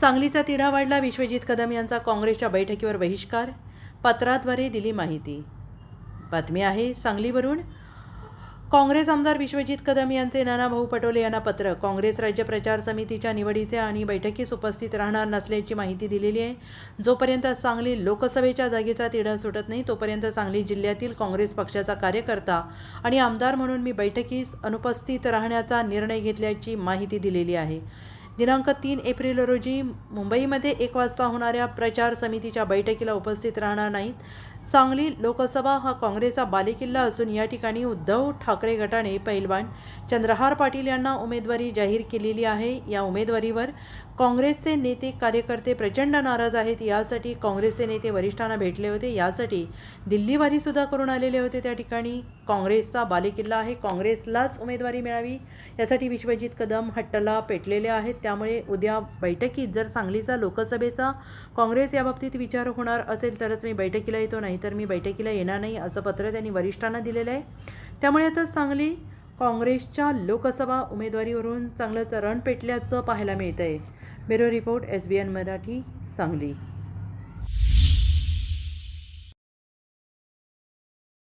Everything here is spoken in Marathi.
सांगलीचा तिढा वाढला. विश्वजित कदम यांचा काँग्रेसच्या बैठकीवर बहिष्कार. पत्राद्वारे दिली माहिती. बातमी आहे सांगलीवरून. काँग्रेस आमदार विश्वजित कदम यांचे नानाभाऊ पटोले यांना पत्र. काँग्रेस राज्य प्रचार समितीच्या निवडीचे आणि बैठकीस उपस्थित राहणार नसल्याची माहिती दिलेली आहे. जोपर्यंत सांगली लोकसभेच्या जागेचा तिढा सुटत नाही तोपर्यंत सांगली जिल्ह्यातील काँग्रेस पक्षाचा कार्यकर्ता आणि आमदार म्हणून मी बैठकीस अनुपस्थित राहण्याचा निर्णय घेतल्याची माहिती दिलेली आहे. दिनांक तीन एप्रिल रोजी मुंबईमध्ये एक वाजता होणाऱ्या प्रचार समितीच्या बैठकीला उपस्थित राहणार नाहीत. सांगली लोकसभा हा काँग्रेसचा बालेकिल्ला असून या ठिकाणी उद्धव ठाकरे गटाने पैलवान चंद्रहार पाटील यांना उमेदवारी जाहीर केलेली आहे. या उमेदवारीवर काँग्रेसचे नेते कार्यकर्ते प्रचंड नाराज आहेत. यासाठी काँग्रेसचे नेते वरिष्ठांना भेटले होते. यासाठी दिल्लीवारीसुद्धा करून आलेले होते त्या ठिकाणी. काँग्रेसचा बालेकिल्ला आहे. काँग्रेसलाच उमेदवारी मिळावी यासाठी विश्वजित कदम हट्टला पेटलेले आहेत. त्यामुळे उद्या बैठकीत जर सांगलीचा लोकसभेचा काँग्रेस याबाबतीत विचार होणार असेल तरच मी बैठकीला येतो. नाही तर मी बैठकीला येणार नाही असं पत्र त्यांनी वरिष्ठांना दिलेलं आहे. त्यामुळे आता सांगली काँग्रेसच्या लोकसभा उमेदवारीवरून चांगलंच रण पेटल्याचं पाहायला मिळतं आहे bureau report S B N Marathi Sangli.